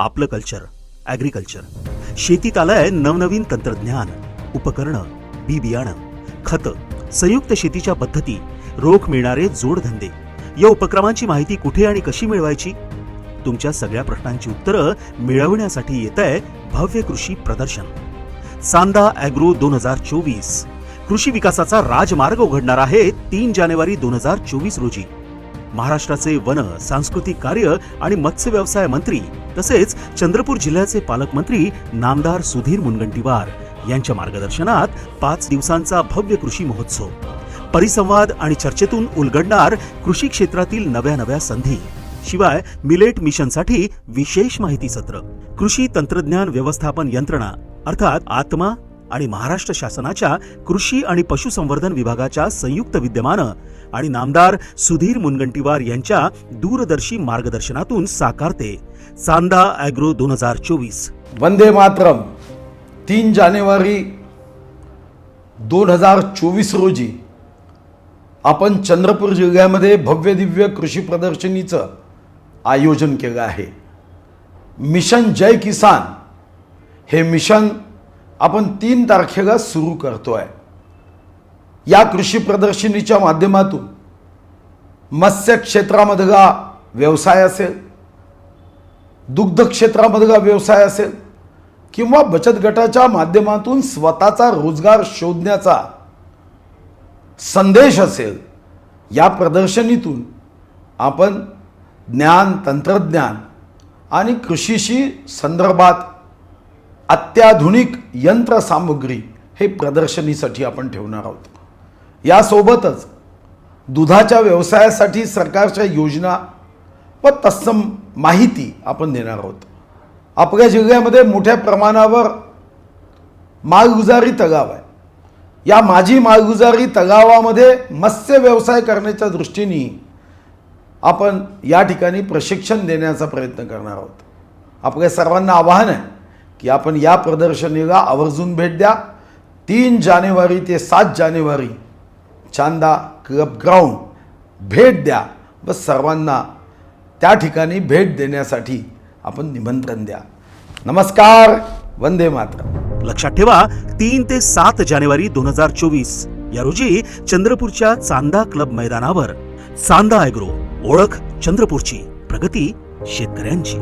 आपलं culture agriculture शेतीत आलंय नवनवीन तंत्रज्ञान उपकरणं बी बियाणं खतं. संयुक्त शेतीच्या पद्धती रोख मिळणारे जोडधंदे. या उपक्रमांची माहिती कुठे आणि कशी मिळवायची? तुमच्या सगळ्या प्रश्नांची उत्तरं मिळवण्यासाठी येत आहे भव्य कृषी प्रदर्शन. सांदा अॅग्रो दोन हजार चोवीस. कृषी विकासाचा राजमार्ग उघडणार आहे तीन जानेवारी दोन हजार चोवीस रोजी. महाराष्ट्राचे वन सांस्कृतिक कार्य आणि मत्स्य व्यवसाय मंत्री तसेच चंद्रपूर जिल्ह्याचे पालकमंत्री नामदार सुधीर मुनगंटीवार यांच्या मार्गदर्शनात पाच दिवसांचा भव्य कृषी महोत्सव. परिसंवाद आणि चर्चेतून उलगडणार कृषी क्षेत्रातील नव्या नव्या संधी. शिवाय मिलेट मिशनसाठी विशेष माहिती सत्र. कृषी तंत्रज्ञान व्यवस्थापन यंत्रणा अर्थात आत्मा आणि महाराष्ट्र शासनाच्या कृषी आणि पशुसंवर्धन विभागाच्या संयुक्त विद्यमानं आणि नामदार सुधीर मुनगंटीवार यांच्या दूरदर्शी मार्गदर्शनातून साकारते. चांदा ॲग्रो दोन हजार चोवीस. वंदे मातरम. तीन जानेवारी दोन हजार चोवीस रोजी आपण चंद्रपूर जिल्ह्यामध्ये भव्य दिव्य कृषी प्रदर्शनीचं आयोजन केलं आहे. मिशन जय किसान हे मिशन आपण तीन तारखेला सुरू करतो आहे या कृषी प्रदर्शनीच्या माध्यमातून मत्स्य क्षेत्रामधला व्यवसाय असेल दुग्ध क्षेत्रामधला व्यवसाय असेल किंवा बचत गटाच्या माध्यमातून स्वतःचा रोजगार शोधण्याचा संदेश असेल या प्रदर्शनीतून आपण ज्ञान तंत्रज्ञान आणि कृषीशी संदर्भात अत्याधुनिक यंत्रसामुग्री हे प्रदर्शनीसाठी आपण ठेवणार आहोत. यासोबतच दुधाच्या व्यवसायासाठी सरकारच्या योजना व तत्सम माहिती आपण देणार आहोत. आपल्या जिल्ह्यामध्ये मोठ्या प्रमाणावर मालगुजारी तगाव आहे. या माझी मालगुजारी तगावामध्ये मत्स्य व्यवसाय करण्याच्या दृष्टीने आपण या ठिकाणी प्रशिक्षण देण्याचा प्रयत्न करणार आहोत. आपल्या सर्वांना आवाहन आहे की आपण या प्रदर्शनीला आवर्जून भेट द्या. तीन जानेवारी ते सात जानेवारी चांदा क्लब ग्राउंड भेट द्या. व सर्वांना त्या ठिकाणी भेट देण्यासाठी आपण निमंत्रण द्या. नमस्कार वंदे मात्र लक्षात ठेवा तीन ते सात जानेवारी दोन हजार चोवीस या रोजी चंद्रपूरच्या चांदा क्लब मैदानावर चांदा ॲग्रो ओळख चंद्रपूरची प्रगती शेतकऱ्यांची.